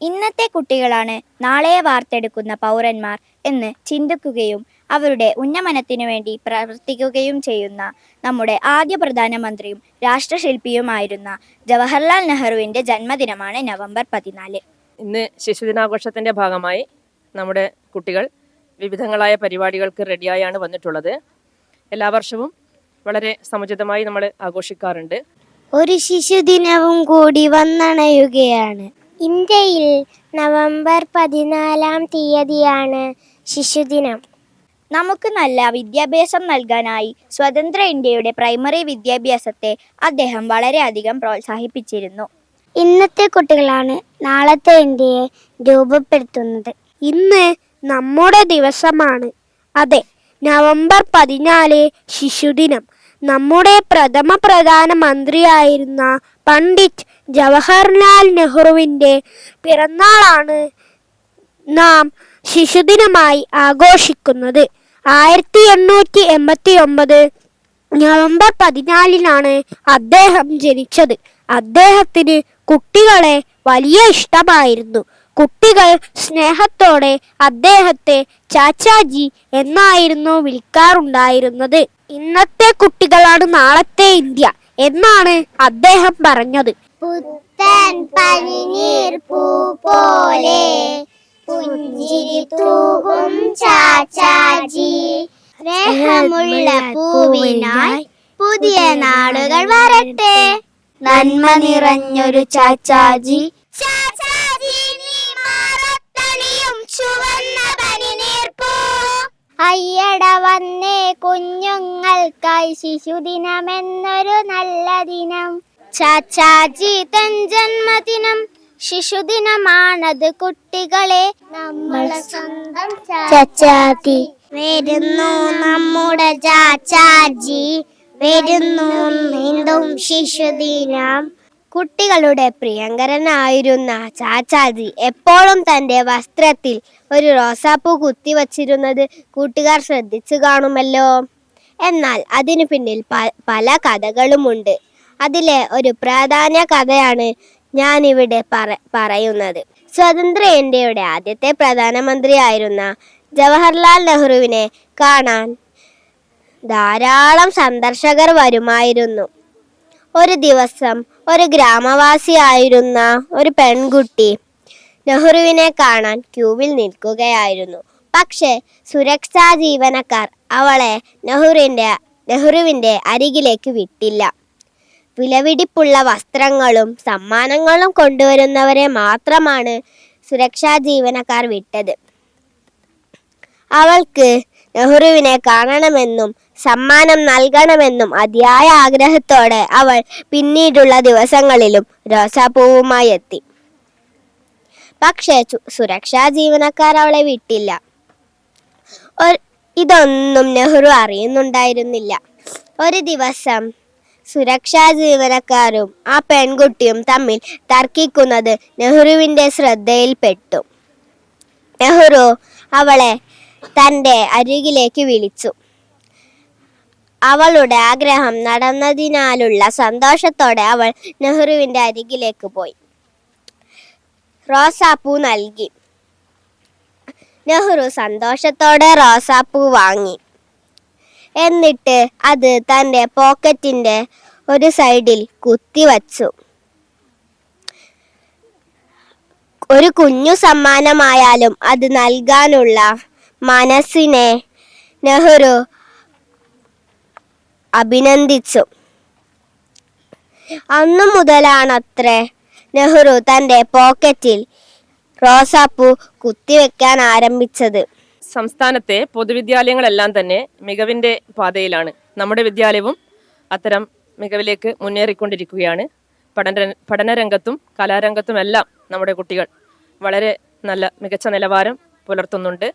ഇന്നത്തെ കുട്ടികളാണ് നാളെ വാർത്തെടുക്കുന്ന പൗരന്മാർ എന്ന് ചിന്തിക്കുകയും അവരുടെ ഉന്നമനത്തിനു വേണ്ടി പ്രവർത്തിക്കുകയും ചെയ്യുന്ന നമ്മുടെ ആദ്യ പ്രധാനമന്ത്രിയും രാഷ്ട്രശില്പിയുമായിരുന്ന ജവഹർലാൽ നെഹ്റുവിന്റെ ജന്മദിനമാണ് നവംബർ പതിനാല്. ഇന്ന് ശിശുദിനാഘോഷത്തിന്റെ ഭാഗമായി നമ്മുടെ കുട്ടികൾ വിവിധങ്ങളായ പരിപാടികൾക്ക് റെഡിയായാണ് വന്നിട്ടുള്ളത്. എല്ലാ വർഷവും വളരെ സമുചിതമായി നമ്മൾ ആഘോഷിക്കാറുണ്ട്. ഒരു ശിശുദിനവും കൂടി വന്നണയുകയാണ്. ഇന്ത്യയിൽ നവംബർ പതിനാലാം തീയതിയാണ് ശിശുദിനം. നമുക്ക് നല്ല വിദ്യാഭ്യാസം നൽകാനായി സ്വതന്ത്ര ഇന്ത്യയുടെ പ്രൈമറി വിദ്യാഭ്യാസത്തെ അദ്ദേഹം വളരെയധികം പ്രോത്സാഹിപ്പിച്ചിരുന്നു. ഇന്നത്തെ കുട്ടികളാണ് നാളത്തെ ഇന്ത്യയെ രൂപപ്പെടുത്തുന്നത്. ഇന്ന് നമ്മുടെ ദിവസമാണ്. അതെ നവംബർ പതിനാല് ശിശുദിനം. നമ്മുടെ പ്രഥമ പ്രധാനമന്ത്രിയായിരുന്ന പണ്ഡിറ്റ് ജവഹർലാൽ നെഹ്റുവിന്റെ പിറന്നാളാണ് നാം ശിശുദിനമായി ആഘോഷിക്കുന്നത്. ആയിരത്തി എണ്ണൂറ്റി എൺപത്തി ഒമ്പത് നവംബർ പതിനാലിനാണ് അദ്ദേഹം ജനിച്ചത്. അദ്ദേഹത്തിന് കുട്ടികളെ വലിയ ഇഷ്ടമായിരുന്നു. കുട്ടികൾ സ്നേഹത്തോടെ അദ്ദേഹത്തെ ചാച്ചാജി എന്നായിരുന്നു വിളിക്കാറുണ്ടായിരുന്നത്. ഇന്നത്തെ കുട്ടികളാണ് നാളത്തെ ഇന്ത്യ എന്നാണ് അദ്ദേഹം പറഞ്ഞത്. പുത്തൻ പനിനീർ പൂ പോലെ പുഞ്ചിരി തൂകും ചാച്ചാജി. സ്നേഹമുള്ള പൂവിനായി പുതിയ നാളുകൾ വരട്ടെ. നന്മ നിറഞ്ഞൊരു ചാച്ചാജി. ചുവന്ന അയ്യട വന്നേ കുഞ്ഞുങ്ങൾക്കായി ശിശുദിനമെന്നൊരു നല്ല ദിനം. ചാച്ചാജി തൻ ജന്മദിനം ശിശുദിനമാണത് കുട്ടികളെ. നമ്മൾ സ്വന്തം ചാച്ചാജി വരുന്നു നമ്മുടെ ചാച്ചാജി. വരുന്നു വീണ്ടും ശിശുദിനം. കുട്ടികളുടെ പ്രിയങ്കരനായിരുന്ന ചാച്ചാജി എപ്പോഴും തന്റെ വസ്ത്രത്തിൽ ഒരു റോസാപ്പൂ കുത്തി കുത്തിവച്ചിരുന്നത് കൂട്ടുകാർ ശ്രദ്ധിച്ചു കാണുമല്ലോ. എന്നാൽ അതിനു പിന്നിൽ പല കഥകളുമുണ്ട്. അതിലെ ഒരു പ്രാധാന്യ കഥയാണ് ഞാനിവിടെ പറ പറയുന്നത്. സ്വതന്ത്ര ഇന്ത്യയുടെ ആദ്യത്തെ പ്രധാനമന്ത്രിയായിരുന്ന ജവഹർലാൽ നെഹ്റുവിനെ കാണാൻ ധാരാളം സന്ദർശകർ വരുമായിരുന്നു. ഒരു ദിവസം ഒരു ഗ്രാമവാസിയായിരുന്ന ഒരു പെൺകുട്ടി നെഹ്റുവിനെ കാണാൻ ക്യൂവിൽ നിൽക്കുകയായിരുന്നു. പക്ഷേ സുരക്ഷാ ജീവനക്കാർ അവളെ നെഹ്റുവിന്റെ നെഹ്റുവിന്റെ അരികിലേക്ക് വിട്ടില്ല. വിലവിടിപ്പുള്ള വസ്ത്രങ്ങളും സമ്മാനങ്ങളും കൊണ്ടുവരുന്നവരെ മാത്രമാണ് സുരക്ഷാ ജീവനക്കാർ വിട്ടത്. അവൾക്ക് നെഹ്റുവിനെ കാണണമെന്നും സമ്മാനം നൽകണമെന്നും അതിയായ ആഗ്രഹത്തോടെ അവൾ പിന്നീടുള്ള ദിവസങ്ങളിലും റോസാപ്പൂവുമായി എത്തി. പക്ഷേ സുരക്ഷാ ജീവനക്കാർ അവളെ വിട്ടില്ല. ഇതൊന്നും നെഹ്റു അറിയുന്നുണ്ടായിരുന്നില്ല. ഒരു ദിവസം സുരക്ഷാ ജീവനക്കാരും ആ പെൺകുട്ടിയും തമ്മിൽ തർക്കിക്കുന്നത് നെഹ്റുവിന്റെ ശ്രദ്ധയിൽപ്പെട്ടു. നെഹ്റു അവളെ തന്റെ അരികിലേക്ക് വിളിച്ചു. അവളുടെ ആഗ്രഹം നടന്നതിനാലുള്ള സന്തോഷത്തോടെ അവൾ നെഹ്റുവിന്റെ അരികിലേക്ക് പോയി. റോസാപ്പൂ നൽകി. നെഹ്റു സന്തോഷത്തോടെ റോസാപ്പൂ വാങ്ങി. എന്നിട്ട് അത് തന്റെ പോക്കറ്റിന്റെ ഒരു സൈഡിൽ കുത്തിവച്ചു ഒരു കുഞ്ഞു സമ്മാനമായാലും അത് നൽകാനുള്ള മനസ്സിനെ നെഹ്റു അഭിനന്ദിച്ചു. അന്നു മുതലാണത്രേ നെഹ്റു തന്റെ പോക്കറ്റിൽ റോസാപ്പൂ കുത്തിവെക്കാൻ ആരംഭിച്ചത്. സംസ്ഥാനത്തെ പൊതുവിദ്യാലയങ്ങളെല്ലാം തന്നെ മികവിന്റെ പാതയിലാണ്. നമ്മുടെ വിദ്യാലയവും അത്തരം മികവിലേക്ക് മുന്നേറിക്കൊണ്ടിരിക്കുകയാണ്. പഠന പഠനരംഗത്തും കലാരംഗത്തും എല്ലാം നമ്മുടെ കുട്ടികൾ വളരെ നല്ല മികച്ച നിലവാരം പുലർത്തുന്നുണ്ട്.